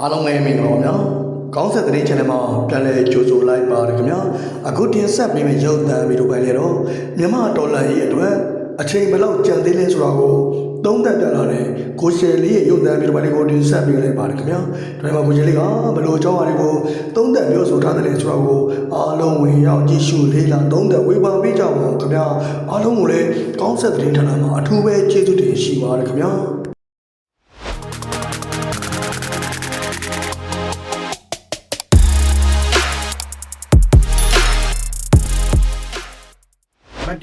အားလုံးပဲမင်္ဂလာပါဗျာကောင်းဆက်တဲ့ channel မှာပြန်လည်ကြိုဆိုလိုက်ပါတယ်ခင်ဗျာအခုတင်ဆက်ပေးမယ့်ရုပ်သံဗီဒီယိုပိုင်းလေးတော့မြန်မာဒေါ်လာရေးအတွက်အချိန်ဘယ်လောက်ကြံသေးလဲဆိုတာကိုသုံးသပ်ပြလာတဲ့ကိုရှယ်လေးရဲ့ရုပ်သံဗီဒီယိုပိုင်းလေးကိုတင်ဆက်ပေးလိုက်ပါတယ်ခင်ဗျာဒါမှမဟုတ်ကိုရှယ်လေးကဘယ်လိုအကြောင်းအရာတွေကိုသုံးသပ်ပြောဆိုထားတယ်လဲဆိုတာကိုအားလုံးဝင်ရောက်ကြည့်ရှုလေးလာသုံးသပ်ဝေဖန်ပေးကြပါဦးခင်ဗျာအားလုံးကိုလည်းကောင်းဆက်တဲ့ဌာနမှာအထူးပဲကျေးဇူးတင်ရှိပါတယ်ခင်ဗျာ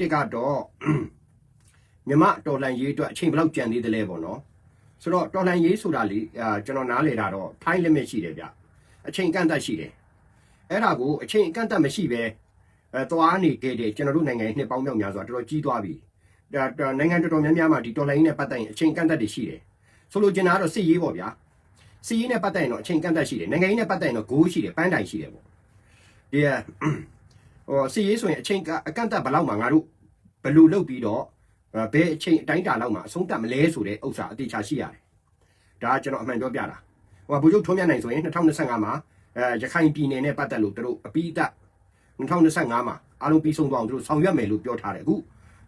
တ်တစ်ကတော့မြမတော်လန်ရေးအတွက်အချိန်ဘယ်လောက်ကြံသေးတယ်လဲပေါ့နော်ဆိုတော့တော်လန်ရေးဆိုတာလေအာကျွန်တော်နားလေတာတော့ time limit ရှိတယ်ဗျအချိန်ကန့်သတ်ရှိတယ်အဲ့ဒါကိုအချိန်ကန့်သတ်မရှိပဲအဲသွားနေခဲ့တယ်ကျွန်တော်တို့နိုင်ငံရဲ့နှစ်ပေါင်းမြောက်များစွာတော်တော်ကြီးသွားပြီဒါဒါနိုင်ငံတော်တော်များများမှာဒီတော်လိုင်းနဲ့ပတ်သက်ရင်အချိန်ကန့်သတ်တွေရှိတယ်ဆိုလိုချင်တာကတော့စစ်ရေးပေါ့ဗျာစစ်ရေးနဲ့ပတ်သက်ရင်တော့အချိန်ကန့်သတ်ရှိတယ်နိုင်ငံရေးနဲ့ပတ်သက်ရင်တော့ဂိုးရှိတယ်ပန်းတိုင်ရှိတယ်ပေါ့ဒီကဟိုစစ်ရေးဆိုရင်အချိန်ကအကန့်အသတ်ဘယ်လောက်မှငါတို့ ဘယ်လိုလုပ်ပြီးတော့အဲဘယ်အချိန်အတိုင်းတာလောက်မှအဆုံးသတ်မလဲဆိုတဲ့ဥစ္စာအတိအကျရှိရတယ်ဒါကကျွန်တော်အမှန်ပြောပြတာဟိုကဗိုလ်ချုပ်ထွန်းမြတ်နိုင်ဆိုရင်2025မှာအဲရခိုင်ပြည်နယ်နဲ့ပတ်သက်လို့သူတို့အပိအတ2025မှာအားလုံးပြီးဆုံးသွားအောင်သူတို့ဆောင်ရွက်မယ်လို့ပြောထားတယ်အခု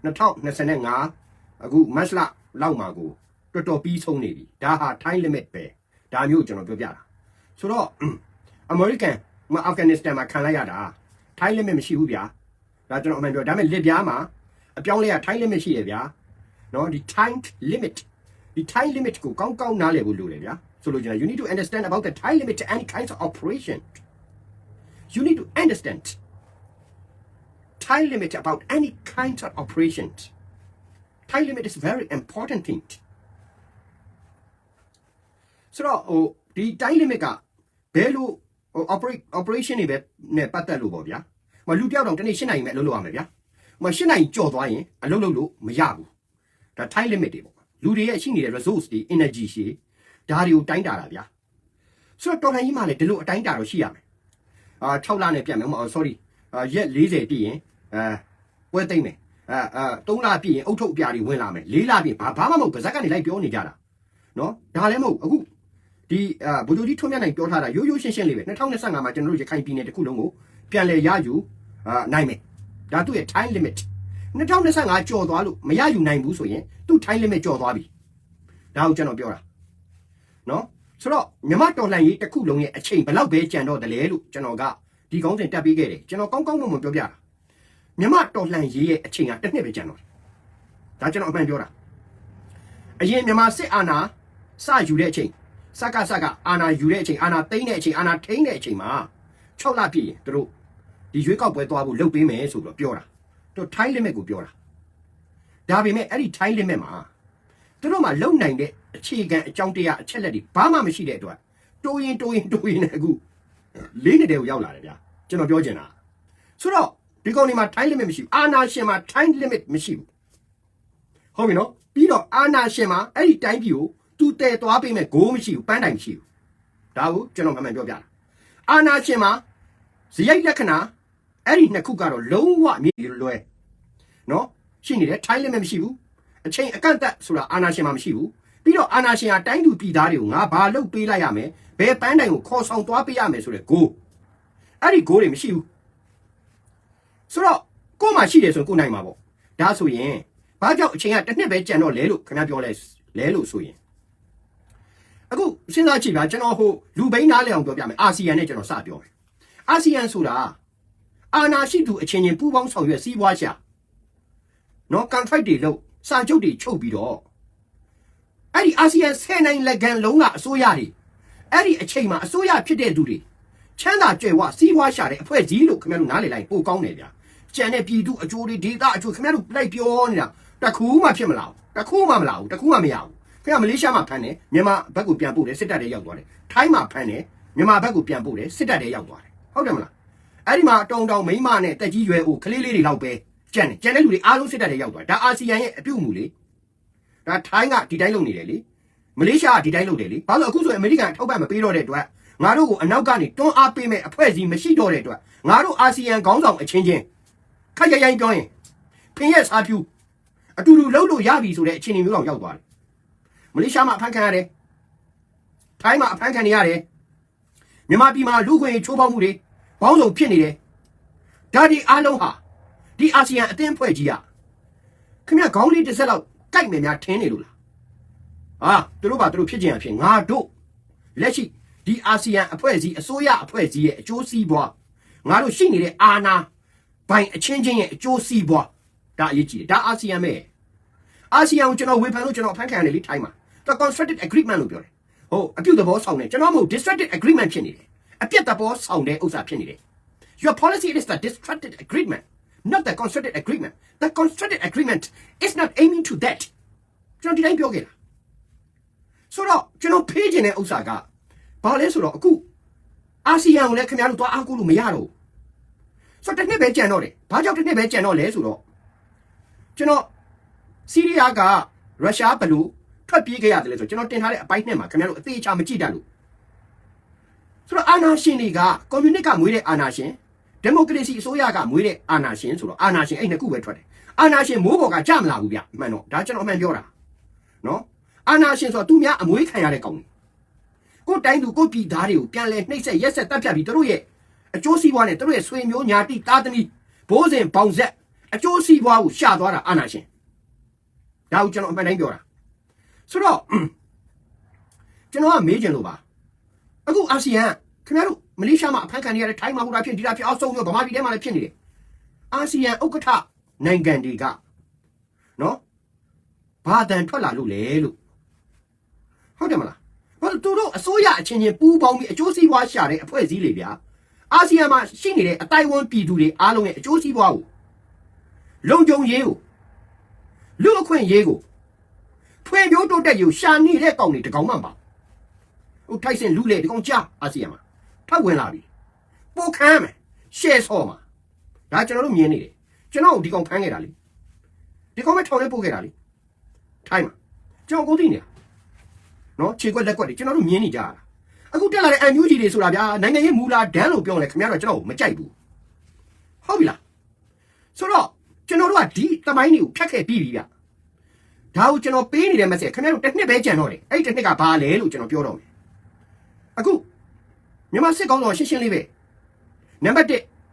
2025အခုမတ်လလောက်မှာကိုတော်တော်ပြီးဆုံးနေပြီဒါဟာ time limit ပဲဒါမျိုးကျွန်တော်ပြောပြတာဆိုတော့ American မအာဖဂန်နစ္စတန်မှာခံလိုက်ရတာ time limit မရှိဘူးဗျာဒါကျွန်တော်အမှန်ပြောဒါပေမဲ့လစ်ပြားမှာ အပြောင်းလဲက time limit ရှိတယ်ဗျာနော်ဒီ time limit ဒီ time limit ကိုကောင်းကောင်းနားလည်ဖို့လိုတယ်ဗျာဆိုလို့ကျင် you need to understand about the time limit to any kinds of operation you need to understand time limit about any kinds of operations time limit is very important thing ဆိုတော့ဟိုဒီ time limit ကဘယ်လိုဟို operate operation တွေပဲနဲ့ပတ်သက်လို့ပေါ့ဗျာမလူတယောက်တော့တနေ့၈နိုင်မဲ့အလုပ်လုပ်ရမယ်ဗျာ မ၈နိုင်ကြော်သွားရင်အလုပ်လုပ်လို့မရဘူးဒါ time limit တွေပေါ့လူတွေရဲ့ရှိနေတဲ့ resource တွေ energy ရှိဒါတွေကိုတိုင်းတာတာဗျာဆိုတော့တော်လှန်ရေးမှာလည်းဒီလိုအတိုင်းတာတော့ရှိရမယ်အာ6လနဲ့ပြတ်မယ်မဟုတ် sorry အာရက်40ပြည့်ရင်အဲပွဲသိမ့်မယ်အဲအဲ3လပြည့်ရင်အုတ်ထုတ်အပြာတွေဝင်လာမယ်4လပြည့်ဘာဘာမှမဟုတ်ဗဇက်ကနေလိုက်ပြောနေကြတာနော်ဒါလည်းမဟုတ်အခုဒီအာဗိုလ်ချုပ်ကြီးထွန်းမြတ်နိုင်ပြောထားတာရိုးရိုးရှင်းရှင်းလေးပဲ2025မှာကျွန်တော်တို့ရခိုင်ပြည်နယ်တစ်ခုလုံးကိုပြန်လည်ရယူအာနိုင်မယ် ဒါသူ့ရဲ့ time limit 2025ကြော်သွားလို့မရယူနိုင်ဘူးဆိုရင်သူ့ time limit ကြော်သွားပြီဒါကိုကျွန်တော်ပြောတာနော်ဆိုတော့မြမတော်လှန်ရေးတစ်ခုလုံးရဲ့အချိန်ဘယ်လောက်ပဲကြံတော့တယ်လဲလို့ကျွန်တော်ကဒီကောင်းစဉ်တက်ပေးခဲ့တယ်ကျွန်တော်ကောင်းကောင်းမွန်မွန်ပြောပြတာမြမတော်လှန်ရေးရဲ့အချိန်ကတစ်နှစ်ပဲကြံတော့တယ်ဒါကျွန်တော်အမှန်ပြောတာအရင်မြမစစ်အာဏာစယူတဲ့အချိန်စကစကအာဏာယူတဲ့အချိန်အာဏာသိမ်းတဲ့အချိန်အာဏာထိန်းတဲ့အချိန်မှာ6လပြည့်ရင်သူတို့ ဒီရွေးကောက်ပွဲသွားဖို့လုပ်ပေးမယ်ဆိုတော့ပြောတာသူ time limit ကိုပြောတာဒါပေမဲ့အဲ့ဒီ time limit မှာသူတို့မှလုံနိုင်တဲ့အခြေခံအကြောင်းတရားအချက်လက်တွေဘာမှမရှိတဲ့အတွက်တိုးရင်တိုးရင်တိုးရင်လည်းအခုလေးနှစ်တည်းကိုရောက်လာတယ်ဗျာကျွန်တော်ပြောချင်တာဆိုတော့ဒီကောင်ဒီမှာ time limit မရှိဘူးအာနာရှင်မှာ time limit မရှိဘူးဟုတ်ပြီနော်ပြီးတော့အာနာရှင်မှာအဲ့ဒီ time ပြည်ကိုသူတည်သွားပေးမဲ့ဂိုးမရှိဘူးပန်းတိုင်မရှိဘူးဒါကိုကျွန်တော်မှန်မှန်ပြောပြတာအာနာရှင်မှာဇယိုက်လက္ခဏာ အဲ့ဒီနှစ်ခုကတော့လုံးဝမြေလွယ်နော်ရှိနေတယ် time limit မရှိဘူးအချိန်အကန့်အသတ်ဆိုတာအာနာရှင်မှာမရှိဘူးပြီးတော့အာနာရှင်ဟာတိုင်းသူပြည်သားတွေကိုငါဘာလုပ်ပေးလိုက်ရမယ်ဘယ်ပန်းတိုင်ကိုခေါ်ဆောင်သွားပေးရမယ်ဆိုတဲ့ဂိုးအဲ့ဒီဂိုးတွေမရှိဘူးဆိုတော့ကို့မှာရှိတယ်ဆိုရင်ကို့နိုင်မှာပေါ့ဒါဆိုရင်ဘာကြောင့်အချိန်ကတစ်နှစ်ပဲကြံတော့လဲလို့ခင်ဗျားပြောလဲလဲလို့ဆိုရင်အခုစဉ်းစားကြည့်ပါကျွန်တော်ဟိုလူဘိန်းနားလဲအောင်ပြောပြမယ်အာဆီယံနဲ့ကျွန်တော်စပြောမယ်အာဆီယံဆိုတာ အာနာရှိသူအချင်းချင်းပူးပေါင်းဆောင်ရွက်စီးပွားရှာနော် contract တွေလုပ်စာချုပ်တွေချုပ်ပြီးတော့အဲ့ဒီအာဆီယံဆယ်နိုင်လက်ကန်လုံးကအစိုးရတွေအဲ့ဒီအချိန်မှာအစိုးရဖြစ်တဲ့သူတွေချမ်းသာကြွယ်ဝစီးပွားရှာတဲ့အဖွဲ့ကြီးလို့ခင်ဗျားတို့နားလည်လိုက်ပိုကောင်းတယ်ဗျာကြံတဲ့ပြည်သူအကျိုးတွေဒေတာအကျိုးခင်ဗျားတို့လိုက်ပြောနေတာတခုမှဖြစ်မလာဘူးတခုမှမလာဘူးတခုမှမရဘူးခင်ဗျားမလေးရှားမှာဖမ်းတယ်မြန်မာဘက်ကိုပြန်ပို့တယ်စစ်တပ်တွေရောက်သွားတယ်ထိုင်းမှာဖမ်းတယ်မြန်မာဘက်ကိုပြန်ပို့တယ်စစ်တပ်တွေရောက်သွားတယ်ဟုတ်တယ်မလား အဲ့ဒီမှာတုံတောင်မိန်းမနဲ့တက်ကြီးရွယ်အိုကလေးလေးတွေလောက်ပဲကြံတယ်ကြံတဲ့လူတွေအားလုံးစစ်တပ်တွေရောက်သွားတယ်ဒါအာဆီယံရဲ့အပြုတ်မှုလေဒါထိုင်းကဒီတိုင်းလုပ်နေတယ်လေမလေးရှားကဒီတိုင်းလုပ်တယ်လေဘာလို့အခုဆိုရင်အမေရိကန်ထောက်ပံ့မပေးတော့တဲ့အတွက်ငါတို့ကိုအနောက်ကနေတွန်းအားပေးမဲ့အဖွဲ့အစည်းမရှိတော့တဲ့အတွက်ငါတို့အာဆီယံခေါင်းဆောင်အချင်းချင်းခက်ရရိုင်းပြောရင်ဖင်ရဲ့စားပြူအတူတူလှုပ်လို့ရပြီဆိုတဲ့အခြေအနေမျိုးတော့ရောက်သွားတယ်မလေးရှားမှာအဖမ်းခံရတယ်ထိုင်းမှာအဖမ်းခံနေရတယ်မြန်မာပြည်မှာလူခွင့်ချိုးဖောက်မှုတွေ ဘောင်းဆောင်ဖြစ်နေတယ်ဒါဒီအားလုံးဟာဒီအာဆီယံအသင်းဖွဲ့ကြီးอ่ะခင်ဗျခေါင်းလေးတစ်စက်လောက်ကြိုက်မယ်များထင်းနေလို့လားဟာသူတို့ပါသူတို့ဖြစ်ခြင်းအဖြစ်ငါတို့လက်ရှိဒီအာဆီယံအဖွဲ့အစည်းအစိုးရအဖွဲ့အစည်းရဲ့အကျိုးစီးပွားငါတို့ရှိနေတဲ့အာဏာဘိုင်အချင်းချင်းရဲ့အကျိုးစီးပွားဒါအရေးကြီးတယ်ဒါအာဆီယံပဲအာဆီယံကိုကျွန်တော်ဝေဖန်လို့ကျွန်တော်အဖန်ခံရတယ်လေထိုင်းမှာဒါ constructed agreement လို့ပြောတယ်ဟုတ်အပြုတ်သဘောဆောင်တယ်ကျွန်တော်မဟုတ် distracted agreement ဖြစ်နေတယ် အပြတ်သဘောဆောင်တဲ့ဥစ္စာဖြစ်နေတယ် Your policy is the distracted agreement, not the constructed agreement. The constructed agreement is not aiming to that. ကျွန်တော်ဒီတိုင်းပြောခဲ့တာဆိုတော့ကျွန်တော်ဖေးခြင်းတဲ့ဥစ္စာကဘာလဲဆိုတော့အခုအာဆီယံကိုလည်းခင်ဗျားတို့သွားအားကိုးလို့မရတော့ဘူးဆိုတော့တစ်နှစ်ပဲကြံတော့တယ်ဘာကြောင့်တစ်နှစ်ပဲကြံတော့လဲဆိုတော့ကျွန်တော်စီးရီးယားကရုရှားဘယ်လို့ထွက်ပြေးခဲ့ရတယ်လဲဆိုတော့ကျွန်တော်တင်ထားတဲ့အပိုင်းနဲ့မှာခင်ဗျားတို့အသေးချာမကြည့်တတ်လို့ ဆိုတော့အာနာရှင်တွေကကွန်မြူနစ်ကမွေးတဲ့အာနာရှင်ဒီမိုကရေစီအစိုးရကမွေးတဲ့အာနာရှင်ဆိုတော့အာနာရှင်အဲ့နှစ်ခုပဲထွက်တယ်အာနာရှင်မိုးပေါ်ကကြမလာဘူးဗျအမှန်တော့ဒါကျွန်တော်အမှန်ပြောတာနော်အာနာရှင်ဆိုတော့သူများအမွေးခံရတဲ့ကောင်ကိုယ်တိုင်းသူကိုယ်ပြည်သားတွေကိုပြန်လဲနှိပ်စက်ရက်ဆက်တပ်ဖြတ်ပြီးတို့ရဲ့အကျိုးစီးပွားနဲ့တို့ရဲ့ဆွေမျိုးညာတိသားသမီးဘိုးစဉ်ပေါင်ဆက်အကျိုးစီးပွားကိုရှာသွားတာအာနာရှင်ဒါကိုကျွန်တော်အမှန်တိုင်းပြောတာဆိုတော့ကျွန်တော်ကမေးချင်လို့ပါ အခုအာဆီယံခင်ဗျားတို့မလေးရှားမှာအဖမ်းခံနေရတဲ့ထိုင်းမှာဟိုတာဖြစ်ဒီတာဖြစ်အောက်ဆုံးရောဗမာပြည်ထဲမှာလည်းဖြစ်နေတယ်အာဆီယံဥက္ကဋ္ဌနိုင်ငံတွေကနော်ဘာတန်ထွက်လာလို့လဲလို့ဟုတ်တယ်မလားဘာလို့သူတို့အစိုးရအချင်းချင်းပူးပေါင်းပြီးအကျိုးစီးပွားရှာတဲ့အဖွဲ့အစည်းတွေဗျာအာဆီယံမှာရှိနေတဲ့အတိုင်းဝန်ပြည်သူတွေအားလုံးရဲ့အကျိုးစီးပွားကိုလုံခြုံရေးကိုလူအခွင့်ရေးကိုဖွံ့ဖြိုးတိုးတက်ရေးကိုရှာနေတဲ့ကောင်တွေတကောင်မှမပါဘူး ဟိုထိုက်စင်လူလေဒီကောင်ကြားအာဆီယံမှာထောက်ဝင်လာပြီပိုခမ်းမယ်ရှယ်ဆော့မှာဒါကျွန်တော်တို့မြင်နေတယ်ကျွန်တော်ဒီကောင်ဖမ်းခဲ့တာလေဒီကောင်ပဲထောင်ထဲပို့ခဲ့တာလေထိုင်းမှာကျွန်တော်ကိုသိနေတာနော်ခြေကွက်လက်ကွက်တွေကျွန်တော်တို့မြင်နေကြတာအခုတက်လာတဲ့အန်ယူဂျီတွေဆိုတာဗျာနိုင်ငံရေးမူလာဒန်းလို့ပြောလဲခင်ဗျားတို့ကျွန်တော်မကြိုက်ဘူးဟုတ်ပြီလားဆိုတော့ကျွန်တော်တို့ကဒီတမိုင်းတွေကိုဖြတ်ခဲ့ပြီးပြီဗျဒါကိုကျွန်တော်ပေးနေတဲ့ message ခင်ဗျားတို့တစ်နှစ်ပဲကြံတော့တယ်အဲ့ဒီတစ်နှစ်ကဘာလဲလို့ကျွန်တော်ပြောတော့မယ် အခုမြန်မာစစ်ကောင်းဆောင်ရှင်းရှင်းလေးပဲနံပါတ်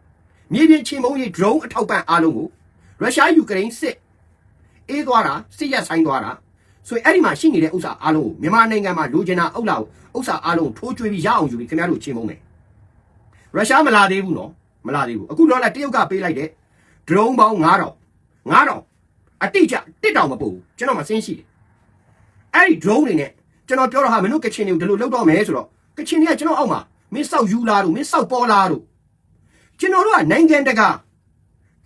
1မြေပြင်ချင်းမုံကြီး drone အထောက်ပံ့အားလုံးကိုရုရှားယူကရိန်းစစ်အေးသွားတာစစ်ရက်ဆိုင်သွားတာဆိုရင်အဲ့ဒီမှာရှိနေတဲ့ဥစ္စာအားလုံးကိုမြန်မာနိုင်ငံမှာလူကျင်တာအုပ်လာဥစ္စာအားလုံးထိုးကျွေးပြီးရအောင်ယူပြီးခင်ဗျားတို့ချင်းမုံမယ်ရုရှားမလာသေးဘူးနော်မလာသေးဘူးအခုတော့လည်းတရုတ်ကပေးလိုက်တဲ့ drone ပေါင်း9000 9000အတိအကျတစ်တောင်မပို့ဘူးကျွန်တော်မစင်းရှိတယ်အဲ့ဒီ drone တွေနဲ့ကျွန်တော်ပြောတော့ဟာမင်းတို့ကချင်တွေကိုဒီလိုလုပ်တော့မယ်ဆိုတော့ ကချင်တွေကကျွန်တော်အောက်မှာမင်းစောက်ယူလာတို့မင်းစောက်ပေါ်လာတို့ကျွန်တော်တို့ကနိုင်ငံတကာ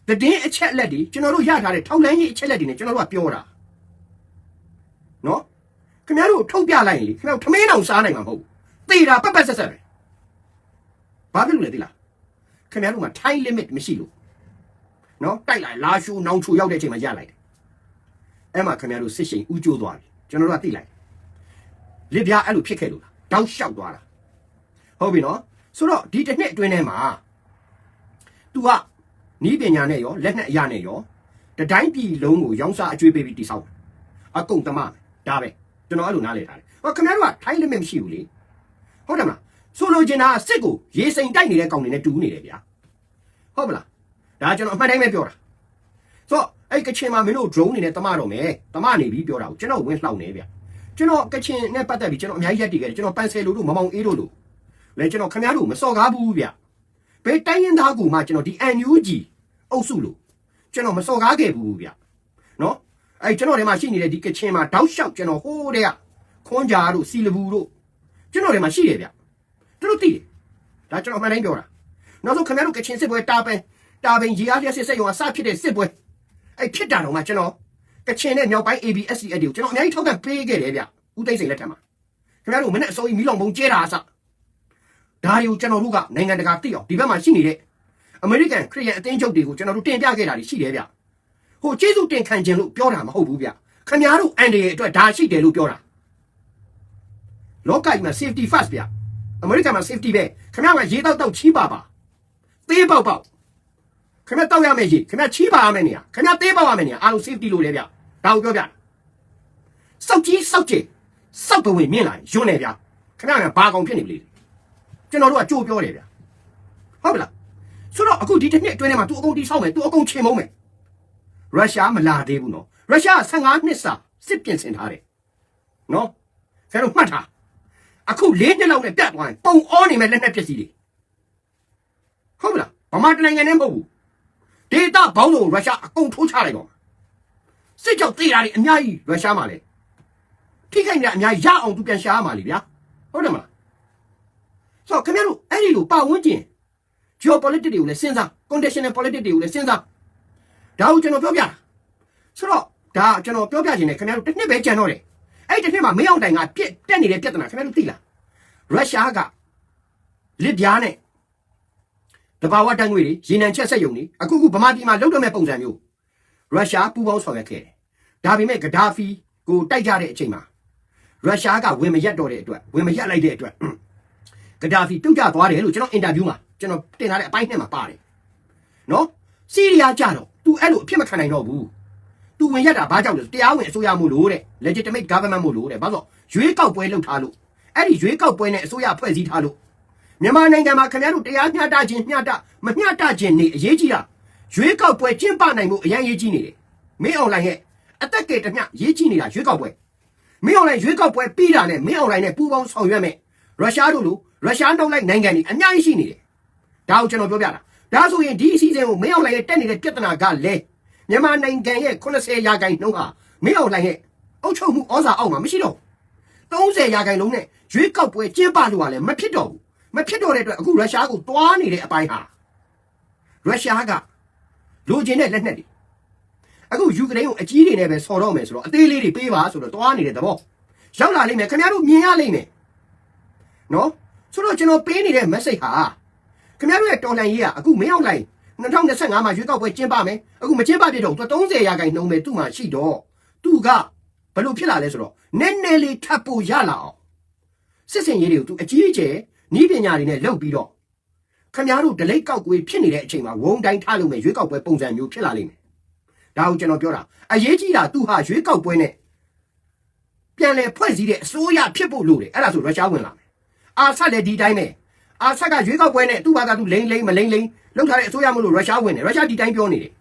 တည်င်းအချက်လက်တွေကျွန်တော်တို့ရထားတဲ့ထောက်လိုင်းရေးအချက်လက်တွေနဲ့ကျွန်တော်တို့ကပြောတာနော်ခင်ဗျားတို့ထုတ်ပြလိုက်ရင်လေခင်ဗျားတို့ထမင်းအောင်စားနိုင်မှာမဟုတ်ဘူးသေတာပတ်ပတ်ဆက်ဆက်ပဲဘာဖြစ်လို့လဲသိလားခင်ဗျားတို့မှာ time limit မရှိလို့နော်တိုက်လိုက်လာရှူနောင်ချူရောက်တဲ့အချိန်မှာရလိုက်တယ်အဲ့မှာခင်ဗျားတို့စစ်ရှိန်ဥကျိုးသွားပြီကျွန်တော်တို့ကသိလိုက်လစ်ပြားအဲ့လိုဖြစ်ခဲ့လို့လား တောက်လျှောက်သွားတာဟုတ်ပြီနော်ဆိုတော့ဒီတစ်နှစ်အတွင်းထဲမှာ तू ကနီးပညာနဲ့ရောလက်နက်အရာနဲ့ရောတတိုင်းပြည်လုံးကိုရောင်းစားအကျွေးပေးပြီးတိဆောက်တယ်အကုန်တမဒါပဲကျွန်တော်အဲ့လိုနားလည်ထားတယ်ဟောခင်ဗျားတို့ကထိုင်းလက်မမရှိဘူးလေဟုတ်တယ်မလားဆိုလိုချင်တာကစစ်ကိုရေစိမ်တိုက်နေတဲ့ကောင်တွေနဲ့တူနေတယ်ဗျာဟုတ်မလားဒါကျွန်တော်အမှန်တိုင်းပဲပြောတာဆိုတော့အဲ့ကချင်မှာမင်းတို့ drone နေနဲ့တမတော့မယ်တမနေပြီးပြောတာကိုကျွန်တော်ဝင်လှောက်နေဗျာ ကျွန်တော်ကချင်နဲ့ပတ်သက်ပြီးကျွန်တော်အများကြီးရက်တည်ခဲ့တယ်ကျွန်တော်ပန်ဆယ်လိုတို့မမောင်အေးတို့လို့လဲကျွန်တော်ခင်ဗျားတို့မစော်ကားဘူးဗျဘယ်တိုင်းရင်သားကူမှကျွန်တော်ဒီ NUG အုပ်စုလို့ကျွန်တော်မစော်ကားခဲ့ဘူးဗျနော်အဲကျွန်တော်ထဲမှာရှိနေတဲ့ဒီကချင်မှာတောက်လျှောက်ကျွန်တော်ဟိုးတဲ့ကခွန်ကြာတို့စီလဘူးတို့ကျွန်တော်ထဲမှာရှိတယ်ဗျသူတို့သိတယ်ဒါကျွန်တော်မှန်တိုင်းပြောတာနောက်ဆုံးခင်ဗျားတို့ကချင်စစ်ပွဲတာပင်တာပင်ရေအားလျက်စစ်စစ်ရုံအစဖြစ်တဲ့စစ်ပွဲအဲဖြစ်တာတော့မှကျွန်တော် ကချင်နဲ့မြောက်ပိုင်း ABSC အတူကျွန်တော်အများကြီးထောက်ခံပေးခဲ့တယ်ဗျဦးသိန်းစိန်လက်ထက်မှာခင်ဗျားတို့မနဲ့အစိုးရမီးလောင်ပုံကျဲတာအစဒါတွေကိုကျွန်တော်တို့ကနိုင်ငံတကာသိအောင်ဒီဘက်မှာရှိနေတဲ့အမေရိကန်ခရီးယန်အသင်းချုပ်တွေကိုကျွန်တော်တို့တင်ပြခဲ့တာတွေရှိတယ်ဗျဟိုကျေးဇူးတင်ခံခြင်းလို့ပြောတာမဟုတ်ဘူးဗျခင်ဗျားတို့အန်ဒီရဲ့အတွက်ဒါရှိတယ်လို့ပြောတာလောကကြီးမှာ safety first ဗျအမေရိကန်မှာ safety ပဲခင်ဗျားကရေတောက်တောက်ချီးပါပါသေးပေါက်ပေါက်ခင်ဗျားတောက်ရမယ့်ရေခင်ဗျားချီးပါရမယ့်နေရာခင်ဗျားသေးပေါက်ရမယ့်နေရာအားလုံး safety လို့လေဗျ ဒါကိုပြောပြစောက်ကြီးစောက်ကြီးစောက်ပဝင်မြင်လာရင်ယွန်းနေဗျာခဏကဘာကောင်ဖြစ်နေပြီလေကျွန်တော်တို့ကကြိုးပြောတယ်ဗျာဟုတ်ပလားဆိုတော့အခုဒီတစ်နှစ်အတွင်းထဲမှာ तू အကုန်တီးဆောက်မယ် तू အကုန်ချေမုံမယ်ရုရှားမလာသေးဘူးနော်ရုရှား15နှစ်စာစစ်ပြင်ဆင်ထားတယ်နော်ဆရာတို့မှတ်ထားအခု၄နှစ်လောက်နဲ့ပြတ်သွားရင်ပုံအောနေမဲ့လက်နက်ပစ္စည်းတွေဟုတ်ပလားဗမာတနိုင်ငံနဲ့မဟုတ်ဘူးဒေတာဘောင်းလို့ရုရှားအကုန်ထိုးချလိုက်တော့ စစ်ကြောက်သေးတာတွေအများကြီးရုရှားမှာလေထိခိုက်နေတာအများကြီးရအောင်သူပြန်ရှာရမှာလीဗျာဟုတ်တယ်မလားဆိုတော့ခင်ဗျားတို့အဲ့ဒီလိုပါဝင်ကျင် geopolitics တွေကိုလည်းစဉ်းစား conditional politics တွေကိုလည်းစဉ်းစားဒါကိုကျွန်တော်ပြောပြတာဆိုတော့ဒါကျွန်တော်ပြောပြခြင်းနဲ့ခင်ဗျားတို့တစ်နှစ်ပဲကြံတော့တယ်အဲ့ဒီတစ်နှစ်မှာမင်းအောင်တိုင်ကပြက်တက်နေတဲ့ပြဿနာခင်ဗျားတို့သိလားရုရှားကလစ်ပြားနဲ့တဘာဝတန်ငွေတွေရေနံချက်ဆက်ယုံတွေအခုခုဗမာပြည်မှာလောက်တော့မဲ့ပုံစံမျိုးရုရှားပူးပေါင်းဆောင်ရွက်ခဲ့တယ် ဒါပေမဲ့ဂဒါဖီကိုတိုက်ကြတဲ့အချိန်မှာရုရှားကဝင်မရက်တော့တဲ့အတွက်ဝင်မရက်လိုက်တဲ့အတွက်ဂဒါဖီတုတ်ကြသွားတယ်လို့ကျွန်တော်အင်တာဗျူးမှာကျွန်တော်တင်ထားတဲ့အပိုင်းနဲ့မှာပါတယ်နော်စီးရီးယားကြတော့ तू အဲ့လိုအဖြစ်မခံနိုင်တော့ဘူး तू ဝင်ရက်တာဘာကြောင့်လဲတရားဝင်အစိုးရမို့လို့တဲ့ legitimate government မို့လို့တဲ့ဘာလို့ရွေးကောက်ပွဲလုပ်ထားလို့အဲ့ဒီရွေးကောက်ပွဲနဲ့အစိုးရဖွဲ့စည်းထားလို့မြန်မာနိုင်ငံမှာခင်ဗျားတို့တရားမျှတခြင်းမျှတမမျှတခြင်းနေအရေးကြီးတာရွေးကောက်ပွဲကျင်းပနိုင်မှုအရင်ရေးကြီးနေတယ်မင်းအွန်လိုင်းရဲ့ အသက်ကယ်တမျှရေးကြီးနေတာရွေးကောက်ပွဲမင်းအွန်လိုင်းရွေးကောက်ပွဲပြီးတာနဲ့မင်းအွန်လိုင်းနဲ့ပူးပေါင်းဆောင်ရွက်မယ်ရုရှားတို့လိုရုရှားနောက်လိုက်နိုင်ငံတွေအများကြီးရှိနေတယ်ဒါကိုကျွန်တော်ပြောပြတာဒါဆိုရင်ဒီအစီအစဉ်ကိုမင်းအွန်လိုင်းရဲ့တက်နေတဲ့ပြဿနာကလည်းမြန်မာနိုင်ငံရဲ့80ရာခိုင်နှုန်းဟာမင်းအွန်လိုင်းရဲ့အုပ်ချုပ်မှုဩဇာအောက်မှာမရှိတော့ဘူး30ရာခိုင်နှုန်းနဲ့ရွေးကောက်ပွဲကျင်းပလို့ကလည်းမဖြစ်တော့ဘူးမဖြစ်တော့တဲ့အတွက်အခုရုရှားကိုတွားနေတဲ့အပိုင်းဟာရုရှားကလိုချင်တဲ့လက်နက်တွေ အခုယူကရိန်းကိုအကြီးတွေနဲ့ပဲဆော်တော့မယ်ဆိုတော့အသေးလေးတွေပေးပါဆိုတော့တွားနေတဲ့သဘောရောက်လာလိမ့်မယ်ခင်ဗျားတို့မြင်ရလိမ့်မယ်နော်ဆိုတော့ကျွန်တော်ပေးနေတဲ့ message ဟာခင်ဗျားတို့ရဲ့တော်လှန်ရေးကအခုမရောက်လိုက်2025မှာရွေးကောက်ပွဲကျင်းပမယ်အခုမကျင်းပပြတော့သူ30ရာခိုင်နှုန်းပဲသူ့မှာရှိတော့သူကဘယ်လိုဖြစ်လာလဲဆိုတော့နည်းနည်းလေးထပ်ဖို့ရလာအောင်စစ်စင်ရေးတွေကိုသူအကြီးအကျယ်ဤပညာတွေနဲ့လုပ်ပြီးတော့ခင်ဗျားတို့ဒလိတ်ကောက်ကွေးဖြစ်နေတဲ့အချိန်မှာဝုံတိုင်းထားလို့မယ်ရွေးကောက်ပွဲပုံစံမျိုးဖြစ်လာလိမ့်မယ် ဒါကိုကျွန်တော်ပြောတာအရေးကြီးတာသူဟာရွေးကောက်ပွဲနဲ့ပြန်လဲဖွဲ့စည်းတဲ့အစိုးရဖြစ်ဖို့လိုတယ်အဲ့ဒါဆိုရုရှားဝင်လာမယ်အာဆတ်လည်းဒီတိုင်းပဲအာဆတ်ကရွေးကောက်ပွဲနဲ့သူ့ဘာသာသူလိမ့်လိမ့်မလိမ့်လိမ့်လောက်ထားတဲ့အစိုးရမလို့ရုရှားဝင်တယ်ရုရှားဒီတိုင်းပြောနေတယ်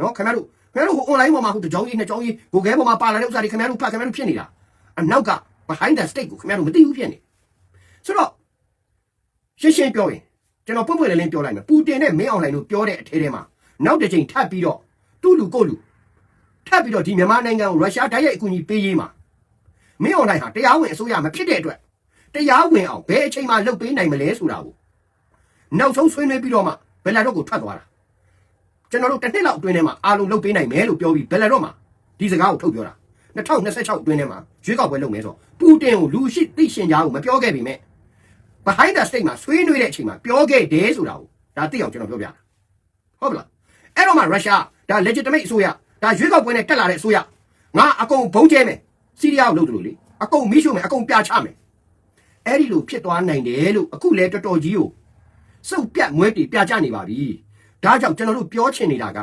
နော်ခင်ဗျားတို့ခင်ဗျားတို့ဟို online ပေါ်မှာဟိုတကြောင်ကြီးနှစ်ကြောင်ကြီးကိုခဲပေါ်မှာပါလာတဲ့ဥစ္စာတွေခင်ဗျားတို့ဖတ်ခင်ဗျားတို့ဖြစ်နေတာအနောက်က behind the state ကိုခင်ဗျားတို့မသိဘူးဖြစ်နေဆိုတော့ရှင်းရှင်းပြောရင်ကျွန်တော်ပွင့်ပွင့်လင်းလင်းပြောလိုက်မယ်ပူတင်နဲ့မင်းအောင်လိုင်းတို့ပြောတဲ့အထဲထဲမှာနောက်တစ်ချိန်ထပ်ပြီးတော့ သူ့လူကိုယ့်လူထပ်ပြီးတော့ဒီမြန်မာနိုင်ငံကိုရုရှားတိုက်ရိုက်အကူအညီပေးရေးမှာမင်းအွန်လိုင်းဟာတရားဝင်အစိုးရမဖြစ်တဲ့အတွက်တရားဝင်အောင်ဘယ်အချိန်မှလုပ်ပေးနိုင်မလဲဆိုတာကိုနောက်ဆုံးဆွေးနွေးပြီးတော့မှဘယ်လာတော့ကိုထွက်သွားတာကျွန်တော်တို့တစ်နှစ်လောက်အတွင်းထဲမှာအားလုံးလုပ်ပေးနိုင်မယ်လို့ပြောပြီးဘယ်လာတော့မှဒီစကားကိုထုတ်ပြောတာ2026အတွင်းထဲမှာရွေးကောက်ပွဲလုပ်မယ်ဆိုတော့ပူတင်ကိုလူရှိသိရှင်ကြားကိုမပြောခဲ့ပေမဲ့ behind the state မှာဆွေးနွေးတဲ့အချိန်မှာပြောခဲ့တယ်ဆိုတာကိုဒါသိအောင်ကျွန်တော်ပြောပြတာဟုတ်ပလားအဲ့တော့မှရုရှား ဒါ legitimate အစိုးရဒါရွေးကောက်ပွဲနဲ့တက်လာတဲ့အစိုးရငါအကုန်ဘုံကျဲမယ်စီးရီးယားကိုလုပ်တယ်လို့လေအကုန်မိရှုမယ်အကုန်ပြချမယ်အဲ့ဒီလိုဖြစ်သွားနိုင်တယ်လို့အခုလဲတော်တော်ကြီးကိုစုပ်ပြတ်မွဲတီပြချနေပါပြီဒါကြောင့်ကျွန်တော်တို့ပြောချင်နေတာက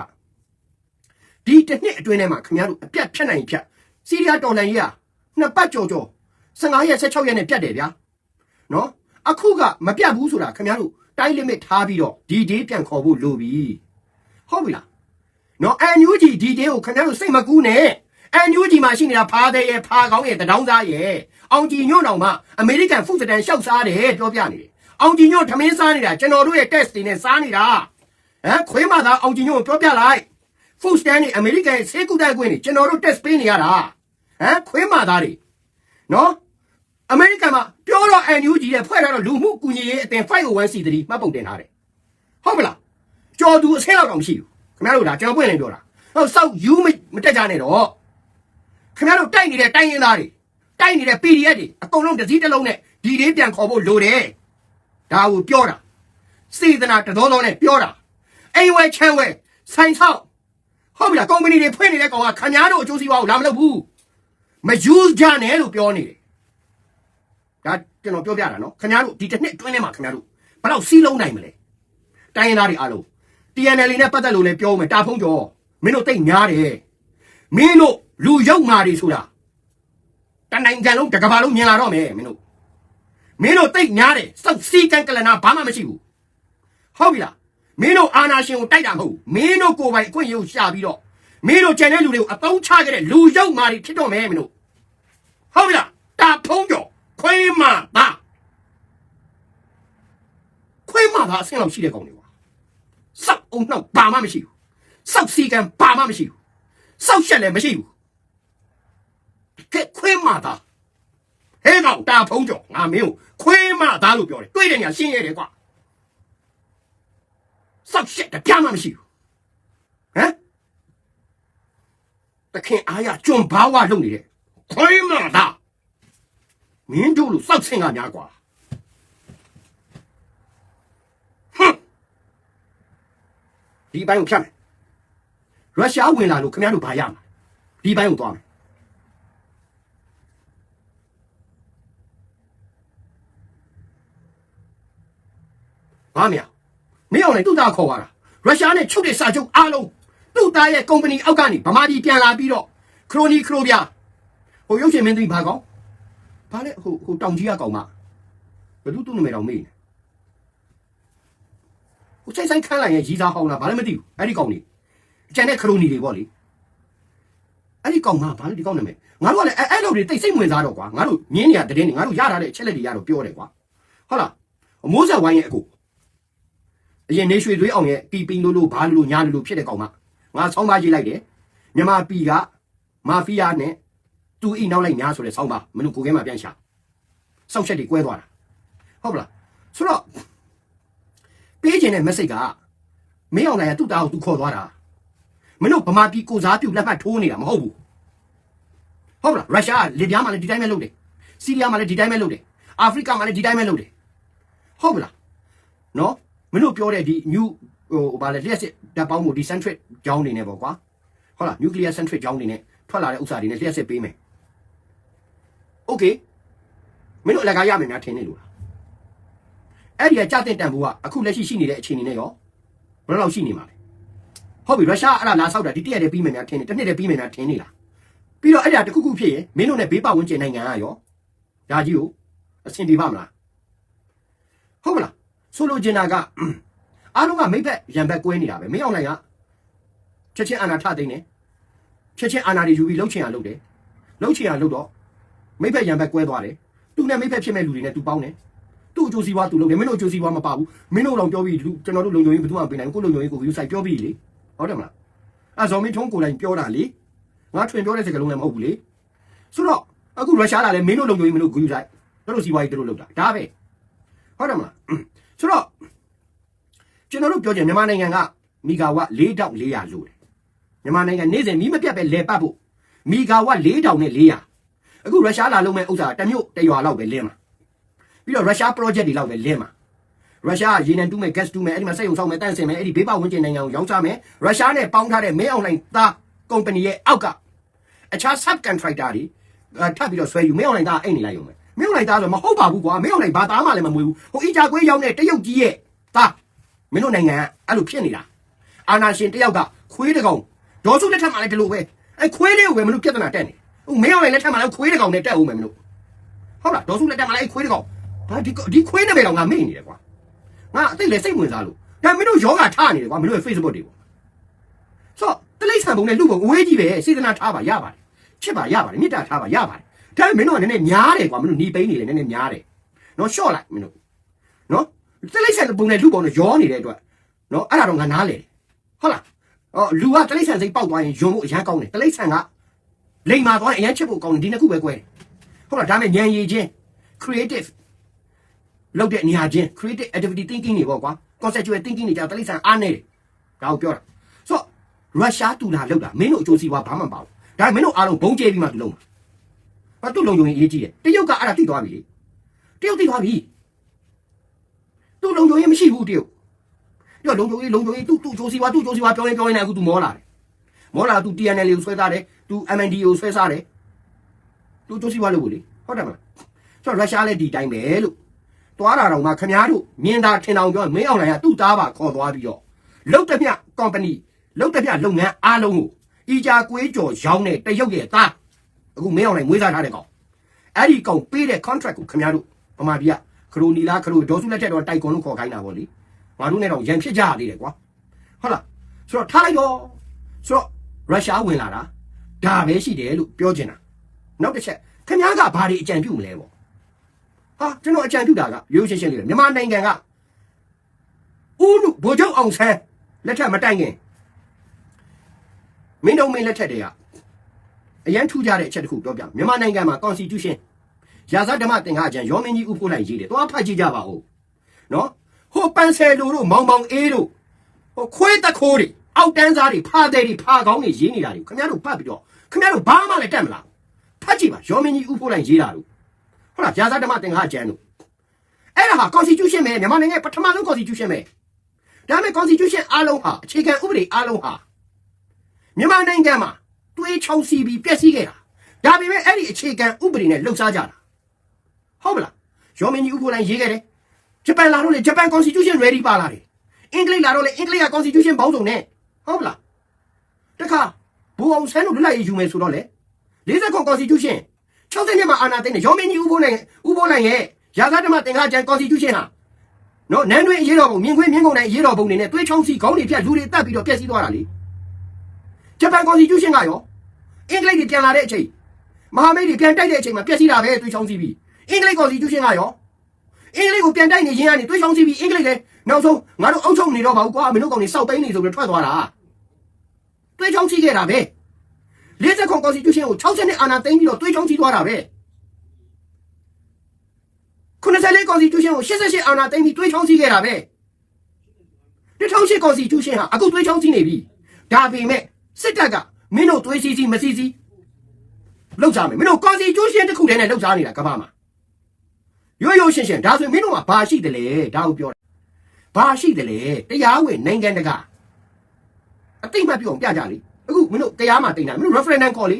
ဒီတစ်နှစ်အတွင်းထဲမှာခင်ဗျားတို့အပြတ်ဖြတ်နိုင်ဖြတ်စီးရီးယားတော်လှန်ရေးကနှစ်ပတ်ကြော်ကြော်15ရက်16ရက်နဲ့ပြတ်တယ်ဗျာနော်အခုကမပြတ်ဘူးဆိုတာခင်ဗျားတို့တိုင်း limit ထားပြီးတော့ဒီ day ပြန်ခေါ်ဖို့လိုပြီဟုတ်ပြီလား နော် NUG ဒီ day ကိုခင်ဗျားတို့စိတ်မကူးနဲ့ NUG မှာရှိနေတာဖားတဲ့ရဲ့ဖားကောင်းရဲ့တဒေါင်းသားရဲ့အောင်ကြည်ညွန့်တော်မှာအမေရိကန်ဖုဒတန်ရှောက်စားတယ်ပြောပြနေတယ်အောင်ကြည်ညွန့်ထမင်းစားနေတာကျွန်တော်တို့ရဲ့ test တွေနဲ့စားနေတာဟမ်ခွေးမသာအောင်ကြည်ညွန့်ကိုပြောပြလိုက်ဖုစတန်နေအမေရိကန်ဆေးကုသခွင့်နေကျွန်တော်တို့ test ပေးနေရတာဟမ်ခွေးမသားတွေနော်အမေရိကန်မှာပြောတော့ NUG ရဲ့ဖွဲ့ထားတော့လူမှုကူညီရေးအသင် 501c3 မှတ်ပုံတင်ထားတယ်ဟုတ်မလားကြော်သူအဆင်းလောက်တော့မရှိဘူး ခင်ဗျားတို့ဒါကျွန်တော်ပွင့်နေပြောတာဟောစောက်ယူမတက်ကြနဲ့တော့ခင်ဗျားတို့တိုက်နေတဲ့တိုင်းရင်းသားတွေတိုက်နေတဲ့ PDF တွေအကုန်လုံးတစ်စည်းတစ်လုံးနဲ့ဒီလေးပြန်ခေါ်ဖို့လိုတယ်ဒါကိုပြောတာစေတနာတတော်တော်နဲ့ပြောတာအိမ်ဝဲချမ်းဝဲဆိုင်ဆောက်ဟုတ်ပြီလားကုမ္ပဏီတွေဖွင့်နေတဲ့ကောင်ကခင်ဗျားတို့အကျိုးစီးပွားကိုလာမလုပ်ဘူးမယူကြနဲ့လို့ပြောနေတယ်ဒါကျွန်တော်ပြောပြတာနော်ခင်ဗျားတို့ဒီတစ်နှစ်အတွင်းထဲမှာခင်ဗျားတို့ဘယ်တော့စီးလုံးနိုင်မလဲတိုင်းရင်းသားတွေအားလုံး TNL နဲ့ပတ်သက်လို့လည်းပြောမယ်တာဖုံးကျော်မင်းတို့တိတ်များတယ်မင်းတို့လူရောက်မာတွေဆိုတာတနိုင်ငံလုံးတစ်ကမ္ဘာလုံးမြင်လာတော့မယ်မင်းတို့မင်းတို့တိတ်များတယ်စောက်စီကံကလနာဘာမှမရှိဘူးဟုတ်ပြီလားမင်းတို့အာနာရှင်ကိုတိုက်တာမဟုတ်ဘူးမင်းတို့ကိုယ်ပိုင်အခွင့်အရေးကိုရှာပြီးတော့မင်းတို့ကြံတဲ့လူတွေကိုအတုံးချခဲ့တဲ့လူရောက်မာတွေဖြစ်တော့မယ်မင်းတို့ဟုတ်ပြီလားတာဖုံးကြော်ခွေးမသားခွေးမသားအဆင်လောက်ရှိတဲ့ကောင်တွေကွာစောက် အောင်နှောက်ဘာမှမရှိဘူးစောက်စီကံဘာမှမရှိဘူးစောက်ရှက်လည်းမရှိဘူးကဲခွေးမသားဟဲ့ကောင်တာဖုံးကြော်ငါမင်းကိုခွေးမသားလို့ပြောတယ်တွေ့တဲ့နေရာရှင်းရတယ်ကွာစောက်ရှက်တပြားမှမရှိဘူးဟမ်တခင်အားရကျွံဘာဝလုပ်နေတဲ့ခွေးမသားမင်းတို့လို့စောက်ဆင်ကများကွာဟမ် ဒီဘိုင်းကိုဖြတ်မယ်ရုရှားဝင်လာလို့ခင်ဗျားတို့ဘာရမှာဒီဘိုင်းကိုသွားမယ်ဘာမြမင်းအောင်လည်းသူ့သားခေါ်လာတာရုရှားနဲ့ချုပ်တဲ့စာချုပ်အားလုံးသူ့သားရဲ့ကုမ္ပဏီအောက်ကနေဗမာပြည်ပြန်လာပြီးတော့ခရိုနီခရိုပြဟိုရုပ်ရှင်မင်းသမီးဘာကောင်ဘာလဲဟိုဟိုတောင်ကြီးကကောင်မဘယ်သူသူ့နာမည်တော်မေးနေ ဟိုဆိုင်ဆိုင်ခန်းလိုက်ရဲ့ရီသားဟောင်းလားဘာလည်းမသိဘူးအဲ့ဒီကောင်နေကျန်တဲ့ခရိုနီတွေပေါ့လေအဲ့ဒီကောင်ကဘာလဲဒီကောင်နာမည်ငါတို့ကလည်းအဲ့အဲ့လိုတွေတိတ်စိတ်ဝင်စားတော့ကွာငါတို့မြင်းနေရတဲ့တင်းနေငါတို့ရထားတဲ့အချက်လက်တွေရတော့ပြောတယ်ကွာဟုတ်လားအမိုးဆက်ဝိုင်းရဲ့အကူအရင်နေရွှေသွေးအောင်ရဲ့ပီပင်းလို့လို့ဘာလို့လို့ညာလို့လို့ဖြစ်တဲ့ကောင်မငါဆောင်းပါရေးလိုက်တယ်မြန်မာပီကမာဖီးယားနဲ့သူအိနောက်လိုက်ညာဆိုတဲ့ဆောင်းပါမင်းတို့ကိုကဲမှာပြန်ရှာစောက်ချက်တွေကွဲသွားတာဟုတ်ပလားဆိုတော့ ပေးခြင်းတဲ့ message ကမင်းအောင်နိုင်ကသူ့တာကိုသူခေါ်သွားတာမင်းတို့ဗမာပြည်ကိုစားပြုလက်မှတ်ထိုးနေတာမဟုတ်ဘူးဟုတ်ပလားရုရှားကလစ်ပြားမှာလည်းဒီတိုင်းပဲလုပ်တယ်စီးရီးယားမှာလည်းဒီတိုင်းပဲလုပ်တယ်အာဖရိကမှာလည်းဒီတိုင်းပဲလုပ်တယ်ဟုတ်ပလားနော်မင်းတို့ပြောတဲ့ဒီ new ဟိုဗာလဲလျှက်စစ်ဓာတ်ပေါင်းမှုဒီ centric ကြောင်းနေနေပေါ့ကွာဟုတ်လား nuclear centric ကြောင်းနေနေထွက်လာတဲ့ဥစ္စာတွေနဲ့လျှက်စစ်ပေးမယ် okay မင်းတို့အလကားရမယ်များထင်နေလို့လား အဲ့ဒီကကြာတဲ့တန်ဖိုးကအခုလက်ရှိရှိနေတဲ့အခြေအနေနဲ့ရောဘယ်လောက်ရှိနေမှာလဲဟုတ်ပြီရုရှားအဲ့ဒါလာဆောက်တာဒီတရက်တည်းပြီးမယ်များထင်နေတစ်နှစ်တည်းပြီးမယ်များထင်နေလားပြီးတော့အဲ့ဒါတစ်ခုခုဖြစ်ရင်မင်းတို့နဲ့ဘေးပတ်ဝန်းကျင်နိုင်ငံကရောဒါကြီးကိုအဆင်ပြေပါမလားဟုတ်မလားဆိုလိုချင်တာကအားလုံးကမိဘရံဘက်ကွဲနေတာပဲမင်းအောင်နိုင်ကချက်ချင်းအာနာထသိမ့်နေချက်ချင်းအာနာတွေယူပြီးလှုပ်ချင်ရလှုပ်တယ်လှုပ်ချင်ရလှုပ်တော့မိဘရံဘက်ကွဲသွားတယ်သူနဲ့မိဘဖြစ်မဲ့လူတွေနဲ့သူပေါင်းတယ် သူ့အကျိုးစီးပွားသူလုပ်တယ်မင်းတို့အကျိုးစီးပွားမပါဘူးမင်းတို့တော့ပြောပြီးလူကျွန်တော်တို့လုံခြုံရေးဘယ်သူမှမပေးနိုင်ဘူးကိုလုံခြုံရေးကိုယူဆိုင်ပြောပြီးလေဟုတ်တယ်မလားအဲဇော်မင်းထုံးကိုယ်တိုင်ပြောတာလေငါထွင်ပြောတဲ့စကားလုံးလည်းမဟုတ်ဘူးလေဆိုတော့အခုရုရှားလာလဲမင်းတို့လုံခြုံရေးမင်းတို့ဂူယူဆိုင်တို့စီးပွားရေးတို့လုပ်တာဒါပဲဟုတ်တယ်မလားဆိုတော့ကျွန်တော်တို့ပြောကြမြန်မာနိုင်ငံကမီဂါဝတ်4400လို့တယ်မြန်မာနိုင်ငံနေ့စဉ်မီးမပြတ်ပဲလဲပတ်ဖို့မီဂါဝတ်4000နဲ့400အခုရုရှားလာလုံးမဲ့ဥစ္စာတစ်မျိုးတစ်ရွာလောက်ပဲလင်းမှာ ပြီးတော့ရုရှား project တွေလောက်ပဲလင်းမှာရုရှားကရေနံတူးမဲ့ gas တူးမဲ့အဲ့ဒီမှာစက်ရုံဆောက်မဲ့တန့်စင်မဲ့အဲ့ဒီဘေးပဝန်းကျင်နိုင်ငံကိုရောင်းချမယ်ရုရှားနဲ့ပေါင်းထားတဲ့မဲအောင်လိုင်းသား company ရဲ့အောက်ကအခြား sub contractor တွေအဲထပ်ပြီးတော့ဆွဲယူမဲအောင်လိုင်းသားအိတ်နေလိုက်ရုံပဲမဲအောင်လိုင်းသားဆိုမဟုတ်ပါဘူးကွာမဲအောင်လိုင်းဘာသားမှလည်းမမွေးဘူးဟိုအီဂျာကွေးရောက်တဲ့တရုတ်ကြီးရဲ့သားမင်းတို့နိုင်ငံကအဲ့လိုဖြစ်နေတာအာနာရှင်တယောက်ကခွေးတကောင်ဒေါ်စုလက်ထက်မှာလည်းဒီလိုပဲအဲ့ခွေးလေးကိုပဲမင်းတို့ပြဿနာတက်နေဟိုမင်းအောင်လည်းလက်ထက်မှာလည်းခွေးတကောင်နဲ့တက်အောင်မယ်မင်းတို့ဟုတ်လားဒေါ်စုလက်ထက်မှာလည်းအဲ့ခွေးတကောင် ဘာဒီဒီခွေးနဲ့ပဲတော့ငါမေ့နေတယ်ကွာငါအသိလည်းစိတ်ဝင်စားလို့ဒါမင်းတို့ယောဂထားနေတယ်ကွာမင်းတို့ရဲ့ Facebook တွေပေါ့ဆိုတလိမ့်ဆန်ပုံနဲ့လူပုံအဝေးကြီးပဲစေတနာထားပါရပါတယ်ချစ်ပါရပါတယ်မေတ္တာထားပါရပါတယ်ဒါပေမဲ့မင်းတို့ကနည်းနည်းများတယ်ကွာမင်းတို့หนีပိန်းနေတယ်နည်းနည်းများတယ်နော်ရှော့လိုက်မင်းတို့နော်တလိမ့်ဆန်ပုံနဲ့လူပုံနဲ့ရောနေတဲ့အတွက်နော်အဲ့ဒါတော့ငါနားလေတယ်ဟုတ်လားအော်လူကတလိမ့်ဆန်စိတ်ပေါက်သွားရင်ယုံဖို့အရန်ကောင်းတယ်တလိမ့်ဆန်ကလိမ်မာသွားရင်အရန်ချစ်ဖို့ကောင်းတယ်ဒီနှစ်ခုပဲကွဲတယ်ဟုတ်လားဒါမဲ့ဉာဏ်ရည်ချင်း creative လုပ်တဲ့နေရာချင်း creative activity thinking တွေပေါ့ကွာ conceptual thinking တွေကြာတိရစ္ဆာန်အားနေတယ်ဒါကိုပြောတာဆိုတော့ရုရှားတူလာလောက်တာမင်းတို့အကျိုးစီးပွားဘာမှမပါဘူးဒါပေမဲ့မင်းတို့အားလုံးဘုံကျဲပြီးမှသူလုံးမှာဘာသူ့လုံုံရင်အရေးကြီးတယ်တရုတ်ကအဲ့ဒါသိသွားပြီလေတရုတ်သိသွားပြီသူ့လုံုံရင်မရှိဘူးတရုတ်ပြောလုံုံရင်လုံုံရင်သူ့သူ့ကျိုးစီးပွားသူ့ကျိုးစီးပွားပြောရင်ပြောရင်လည်းအခုသူမောလာတယ်မောလာသူ TNL ကိုဆွဲစားတယ်သူ MND ကိုဆွဲစားတယ်သူကျိုးစီးပွားလုပ်ဘူးလေဟုတ်တယ်မလားဆိုတော့ရုရှားလည်းဒီတိုင်းပဲလို့ သွားတာတော့မှခမားတို့မြင်တာထင်အောင်ပြောရင်မင်းအောင်နိုင်ကသူ့သားပါခေါ်သွားပြီးတော့လုတ်တမျှ company လုတ်တမျှလုပ်ငန်းအားလုံးကိုအီဂျာကွေးကြော်ရောင်းတဲ့တရုတ်ရဲ့သားအခုမင်းအောင်နိုင်မွေးစားထားတဲ့ကောင်အဲ့ဒီကောင်ပေးတဲ့ contract ကိုခမားတို့ဗမာပြည်ကခရိုနီလားခရိုဒေါ်စုလက်ထက်တော့တိုက်ကွန်လို့ခေါ်ခိုင်းတာပေါ့လေငါတို့နဲ့တော့ရန်ဖြစ်ကြရသေးတယ်ကွာဟုတ်လားဆိုတော့ထားလိုက်တော့ဆိုတော့ရုရှားဝင်လာတာဒါပဲရှိတယ်လို့ပြောချင်တာနောက်တစ်ချက်ခင်ဗျားကဘာတွေအကြံပြုမလဲပေါ့ ဟာကျွန်တော်အကြံပြုတာကရိုးရှင်းရှင်းလေးပဲမြန်မာနိုင်ငံကဦးလူဗိုလ်ချုပ်အောင်ဆန်းလက်ထက်မတိုင်ခင်မင်းတို့မင်းလက်ထက်တည်းကအရန်ထူးကြတဲ့အချက်တစ်ခုပြောပြမြန်မာနိုင်ငံမှာ constitution ရာဇဓမ္မသင်္ဃာကျမ်းရောမင်းကြီးဥပို့လိုက်ရေးတယ်သွားဖတ်ကြည့်ကြပါဦးနော်ဟိုပန်ဆယ်လိုတို့မောင်မောင်အေးတို့ဟိုခွေးတခိုးတွေအောက်တန်းစားတွေဖားတဲ့တွေဖားကောင်းတွေရေးနေတာတွေခင်ဗျားတို့ဖတ်ပြီးတော့ခင်ဗျားတို့ဘာမှလည်းတက်မလားဖတ်ကြည့်ပါရောမင်းကြီးဥပို့လိုက်ရေးတာတို့ ဟုတ်လားရာဇဓမ္မသင်္ဃာကျမ်းတို့အဲ့ဒါဟာ constitution ပဲမြန်မာနိုင်ငံရဲ့ပထမဆုံး constitution ပဲဒါပေမဲ့ constitution အားလုံးဟာအခြေခံဥပဒေအားလုံးဟာမြန်မာနိုင်ငံမှာတွေးချောင်းစီပြီးပြည့်စည်ခဲ့တာဒါပေမဲ့အဲ့ဒီအခြေခံဥပဒေနဲ့လှုပ်ရှားကြတာဟုတ်မလားရောမင်းကြီးဥပ္ပိုလ်လိုင်းရေးခဲ့တယ်ဂျပန်လာတော့လေဂျပန် constitution ready ပါလာတယ်အင်္ဂလိပ်လာတော့လေအင်္ဂလိပ်က constitution ဘောင်းစုံနဲ့ဟုတ်မလားတခါဘူအောင်ဆန်းတို့လွတ်လပ်ရေးယူမယ်ဆိုတော့လေ40ခွန် constitution 60နှစ်မှာအာဏာသိမ်းတယ်ရောမင်းကြီးဥပ္ပိုလ်လိုင်းဥပ္ပိုလ်လိုင်းရဲ့ရာဇဓမ္မသင်္ဃာကျမ်း constitution ဟာနော်နန်းတွင်ရေးတော်ပုံမြင်ခွင့်မြင်ကုန်တိုင်းရေးတော်ပုံနေနဲ့သွေးချောင်းစီခေါင်းတွေဖြတ်လူတွေတက်ပြီးတော့ပြက်စီးသွားတာလေဂျပန် constitution ကရောအင်္ဂလိပ်တွေပြန်လာတဲ့အချိန်မဟာမိတ်တွေပြန်တိုက်တဲ့အချိန်မှာပြက်စီးတာပဲသွေးချောင်းစီပြီးအင်္ဂလိပ် constitution ကရောအင်္ဂလိပ်ကိုပြန်တိုက်နေရင်းကနေတွေးချောင်းစီပြီးအင်္ဂလိပ်လည်းနောက်ဆုံးငါတို့အုပ်ချုပ်နေတော့ပါဘူးကွာမင်းတို့ကောင်တွေစောက်သိမ်းနေဆိုပြီးထွက်သွားတာတွေးချောင်းစီခဲ့တာပဲ 40ခွန် constitution ကို60နှစ်အာဏာသိမ်းပြီးတော့တွေးချောင်းစီသွားတာပဲ94 constitution ကို88အာဏာသိမ်းပြီးတွေးချောင်းစီခဲ့တာပဲ2008 constitution ဟာအခုတွေးချောင်းစီနေပြီဒါပေမဲ့စစ်တပ်ကမင်းတို့တွေးစီစီမစီစီလောက်ကြမယ်မင်းတို့ constitution တစ်ခုတည်းနဲ့လောက်ကြနေတာကမ္ဘာမှာရိုးရိုးရှင်းရှင်းဒါဆိုရင်မင်းတို့ကဘာရှိတယ်လဲဒါကိုပြောတာဘာရှိတယ်လဲတရားဝင်နိုင်ငံတကာအတိတ်မှတ်ပြုအောင်ပြကြလေ အခုမင်းတို့တရားမှာတင်တာမင်းတို့ referendum ခေါ်လေ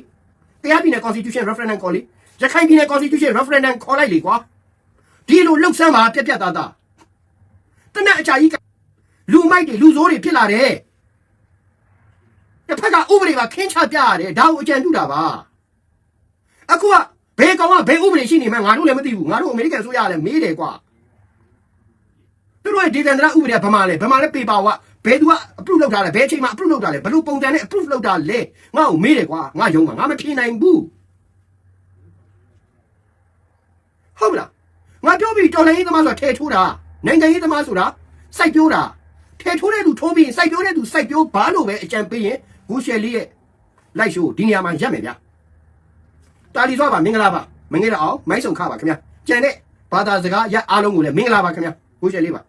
တရားပြည်နယ် constitution referendum ခေါ်လေရခိုင်ပြည်နယ် constitution referendum ခေါ်လိုက်လေကွာဒီလိုလှုပ်ဆန်းပါပြက်ပြက်သားသားတနက်အချာကြီးကလူမိုက်တွေလူဆိုးတွေဖြစ်လာတယ်တစ်ဖက်ကဥပဒေကခင်းချပြရတယ်ဒါကိုအကြံပြုတာပါအခုကဘယ်ကောင်ကဘယ်ဥပဒေရှိနေမှန်းငါတို့လည်းမသိဘူးငါတို့အမေရိကန်ဆိုရလည်းမေးတယ်ကွာ သူတို့ရဲ့ဒေသန္တရဥပဒေကဘာမှလဲဘာမှလဲပေပါဝဘယ်သူက approve လုပ်ထားလဲဘယ်အချိန်မှာ approve လုပ်ထားလဲဘယ်လိုပုံစံနဲ့ approve လုပ်တာလဲငါ့ကိုမေးတယ်ကွာငါယုံမှာငါမဖြေနိုင်ဘူးဟုတ်မလားငါပြောပြီးတော်လိုင်းရေးသမားဆိုတာထဲထိုးတာနိုင်ငံရေးသမားဆိုတာစိုက်ပြိုးတာထဲထိုးတဲ့သူထိုးပြီးစိုက်ပြိုးတဲ့သူစိုက်ပြိုးဘာလို့ပဲအကြံပေးရင်ဂူရှယ်လေးရဲ့လိုက်ရှိုးဒီနေရာမှာရက်မယ်ဗျာတာလီသွားပါမင်္ဂလာပါမင်္ဂလာအောင်မိုင်းဆုံခပါခင်ဗျာကြံတဲ့ဘာသာစကားရအားလုံးကိုလည်းမင်္ဂလာပါခင်ဗျာကိုရှယ်လေးပါ